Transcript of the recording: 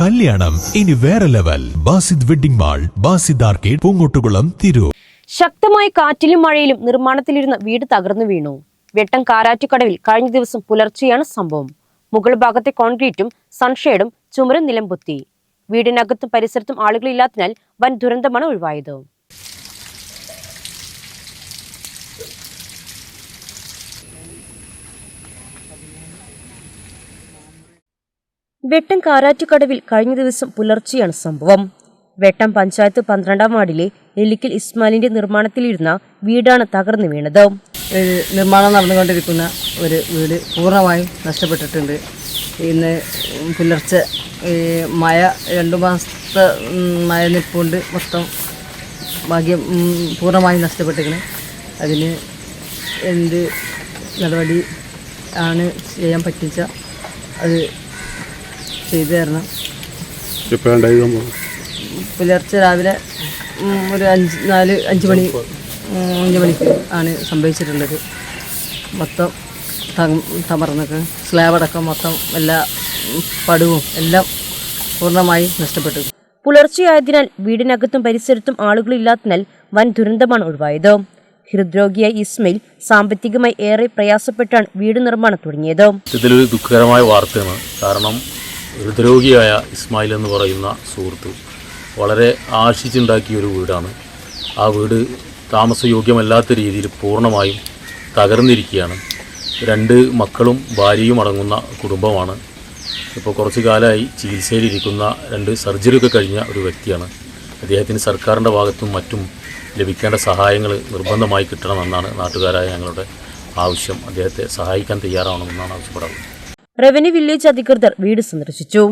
കല്യാണം. ഇനി വേറെ level Basid wedding mall Basid arcade Poongottukulam Tirur. ശക്തമായ കാറ്റിലും മഴയിലും നിർമ്മാണത്തിലിരുന്ന വീട് തകർന്നു വീണു. വെട്ടം കാരാറ്റുകടവിൽ കഴിഞ്ഞ ദിവസം പുലർച്ചെയാണ് സംഭവം. മുകൾ ഭാഗത്തെ കോൺക്രീറ്റും സൺഷെയ്ഡും ചുമരും നിലംപൊത്തി. വീടിനകത്തും പരിസരത്തും ആളുകളില്ലാത്തതിനാൽ വൻ ദുരന്തമാണ് ഒഴിവായത്. വെട്ടം കാരാറ്റുകടവിൽ കഴിഞ്ഞ ദിവസം പുലർച്ചെയാണ് സംഭവം. വെട്ടം പഞ്ചായത്ത് പന്ത്രണ്ടാം വാർഡിലെ നെല്ലിക്കൽ ഇസ്മാലിന്റെ നിർമ്മാണത്തിലിരുന്ന വീടാണ് തകർന്നു വീണത്. നിർമ്മാണം നടന്നുകൊണ്ടിരിക്കുന്ന ഒരു വീട് പൂർണമായും നഷ്ടപ്പെട്ടിട്ടുണ്ട്. ഇന്ന് പുലർച്ചെ ഈ മഴ രണ്ടു മാസത്തെ മഴ നിൽപ്പുണ്ട് മൊത്തം ഭാഗ്യം പൂർണമായും നഷ്ടപ്പെട്ടിരിക്കുന്നത് അതിന് എന്ത് നടപടി ആണ് ചെയ്യാൻ പറ്റിച്ച അത് ചെയ്തു തരണം. പുലർച്ചെ രാവിലെ ഒരു അഞ്ച് നാല് അഞ്ച് മണി അഞ്ച് മണിക്ക് ആണ് സംഭവിച്ചിട്ടുള്ളത്. മൊത്തം തമർന്നൊക്കെ. സ്ലാബ് അടക്കം മൊത്തം എല്ലാ പടവും പടുവും എല്ലാം പൂർണമായി നഷ്ടപ്പെട്ടു. പുലർച്ചെയായതിനാൽ വീടിനകത്തും പരിസരത്തും ആളുകളില്ലാത്തതിനാൽ വൻ ദുരന്തമാണ് ഒഴിവായത്. ഹൃദ്രോഗിയായ ഇസ്മയിൽ സാമ്പത്തികമായി ഏറെ പ്രയാസപ്പെട്ടാണ് വീട് നിർമ്മാണം തുടങ്ങിയത്. ഇതിലൊരു ദുഃഖകരമായ വാർത്തയാണ്. കാരണം ഹൃദ്രോഗിയായ ഇസ്മായിൽ എന്ന് പറയുന്ന സുഹൃത്ത് വളരെ ആശിച്ചുണ്ടാക്കിയ ഒരു വീടാണ്. ആ വീട് താമസയോഗ്യമല്ലാത്ത രീതിയിൽ പൂർണമായും തകർന്നിരിക്കുകയാണ്. രണ്ട് മക്കളും ഭാര്യയും അടങ്ങുന്ന കുടുംബമാണ്. ഇപ്പോൾ കുറച്ചു കാലമായി ചികിത്സയിലിരിക്കുന്ന രണ്ട് സർജറിയൊക്കെ കഴിഞ്ഞ ഒരു വ്യക്തിയാണ്. അദ്ദേഹത്തിന് സർക്കാരിന്റെ ഭാഗത്തും മറ്റും ലഭിക്കേണ്ട സഹായങ്ങൾ നിർബന്ധമായി കിട്ടണമെന്നാണ് നാട്ടുകാരായ ഞങ്ങളുടെ ആവശ്യം. അദ്ദേഹത്തെ സഹായിക്കാൻ തയ്യാറാവണമെന്നാണ് ആവശ്യപ്പെടുന്നത് റവന്യൂ വില്ലേജ് അധികൃതർ വീട് സന്ദർശിച്ചു